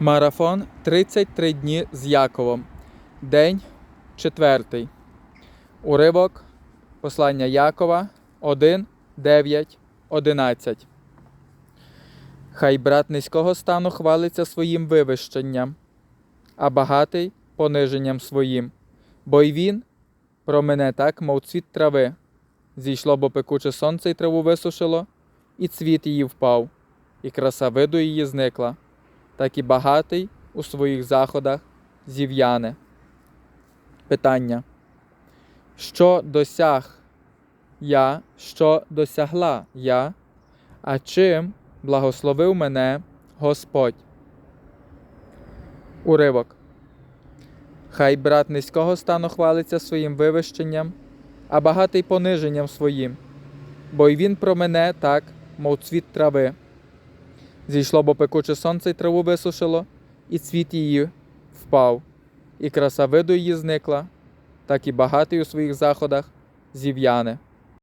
Марафон 33 дні з Яковом. День 4. Уривок Послання Якова 1, 9, 11. Хай брат низького стану хвалиться своїм вивищенням, а багатий пониженням своїм. Бо й він промене так, мов цвіт трави. Зійшло бо пекуче сонце й траву висушило, і цвіт її впав, і краса виду її зникла так і багатий у своїх заходах зів'яне. Питання. Що досяг я, що досягла я, а чим благословив мене Господь? Уривок. Хай брат низького стану хвалиться своїм вивищенням, а багатий пониженням своїм, бо й він про мене так, мов цвіт трави. Зійшло бо пекуче сонце й траву висушило, і цвіт її впав, і краса виду її зникла, так і багатий у своїх заходах зів'яне.